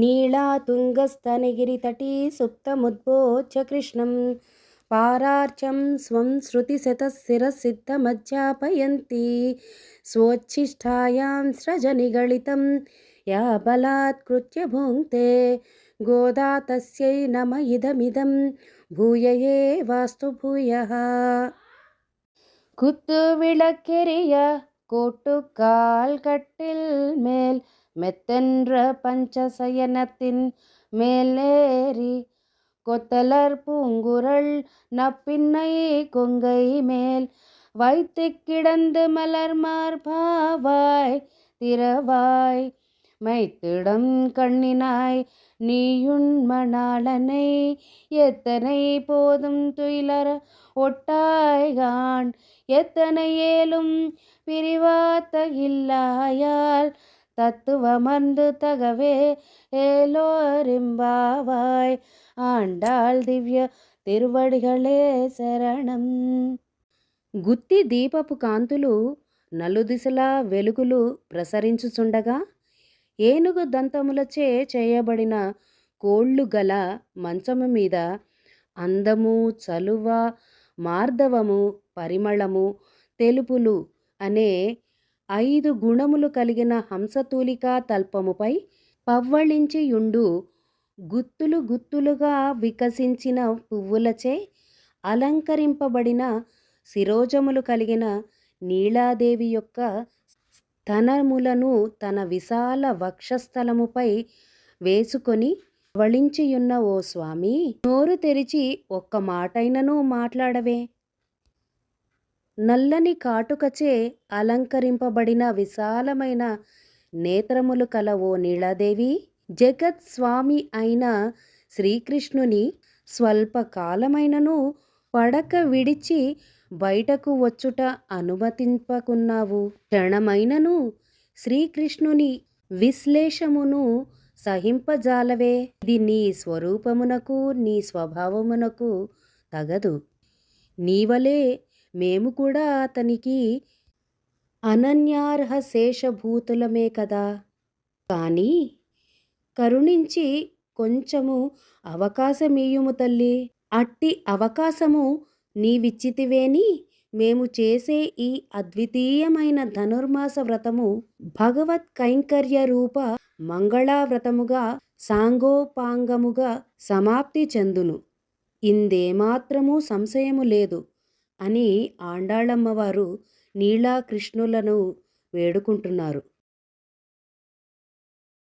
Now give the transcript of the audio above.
नीलातुङ्गस्तनगिरितटी सुप्तमुद्बोच्य कृष्णं पारार्चं स्वं श्रुतिशतशिरसिद्धमज्जापयन्ती स्वोच्छिष्ठायां स्रजनिगलितं या बलात्कृत्य भुङ्क्ते गोदा तस्यै नम इदमिदं भूय वास्तु भूयः कुत्तु विळक्केरिय कोट्टु काल् कट्टिल् मेल् மெத்தென்ற பஞ்சசயனத்தின் மேலேறி கொத்தலர் பூங்குரல் நப்பின்னை கொங்கை மேல் வைத்து கிடந்து மலர் மார்பாவாய் திறவாய் மைத்திடம் கண்ணினாய் நீயுண்மணாளனை எத்தனை போதும் துயிலர ஒட்டாய்கான் எத்தனை ஏலும் பிரிவாத்த இல்லாயால் தத்துவமர்ந்து தகவே ஏலோரிம்பாவாய் ఆండాళ్ దివ్య తిరువడిగళే శరణం గుత్తి దీపపు కాంతులు నలుదిశలా వెలుగులు ప్రసరించుచుండగా ఏనుగు దంతములచే చేయబడిన కోళ్ళు గల మంచము మీద అందము చలువ మార్దవము పరిమళము తెలుపులు అనే ఐదు గుణములు కలిగిన హంసతూలికా తల్పముపై పవ్వళించియుండు గుత్తులు గుత్తులుగా వికసించిన పువ్వులచే అలంకరింపబడిన శిరోజములు కలిగిన నీలాదేవి యొక్క స్తనములను తన విశాల వక్షస్థలముపై వేసుకొని వళించియున్న ఓ స్వామి నోరు తెరిచి ఒక్క మాటైనను మాట్లాడవే. నల్లని కాటుకచే అలంకరింపబడిన విశాలమైన నేత్రములు కల ఓ నీళాదేవి జగత్ స్వామి అయిన శ్రీకృష్ణుని స్వల్పకాలమైనను పడక విడిచి బయటకు వచ్చుట అనుమతింపకున్నావు. క్షణమైనను శ్రీకృష్ణుని విశ్లేషమును సహింపజాలవే. ఇది నీ స్వరూపమునకు నీ స్వభావమునకు తగదు. నీవలే మేము కూడా అతనికి అనన్యార్హ శేషభూతులమే కదా. కానీ కరుణించి కొంచెము అవకాశమీయుము తల్లి. అట్టి అవకాశము నీవిచ్చితివేని మేము చేసే ఈ అద్వితీయమైన ధనుర్మాస వ్రతము భగవత్ కైంకర్య రూప మంగళావ్రతముగా సాంగోపాంగముగా సమాప్తి చెందును. ఇందేమాత్రము సంశయము లేదు. అని ఆండాళ్ళమ్మవారు నీలా కృష్ణులను వేడుకుంటున్నారు.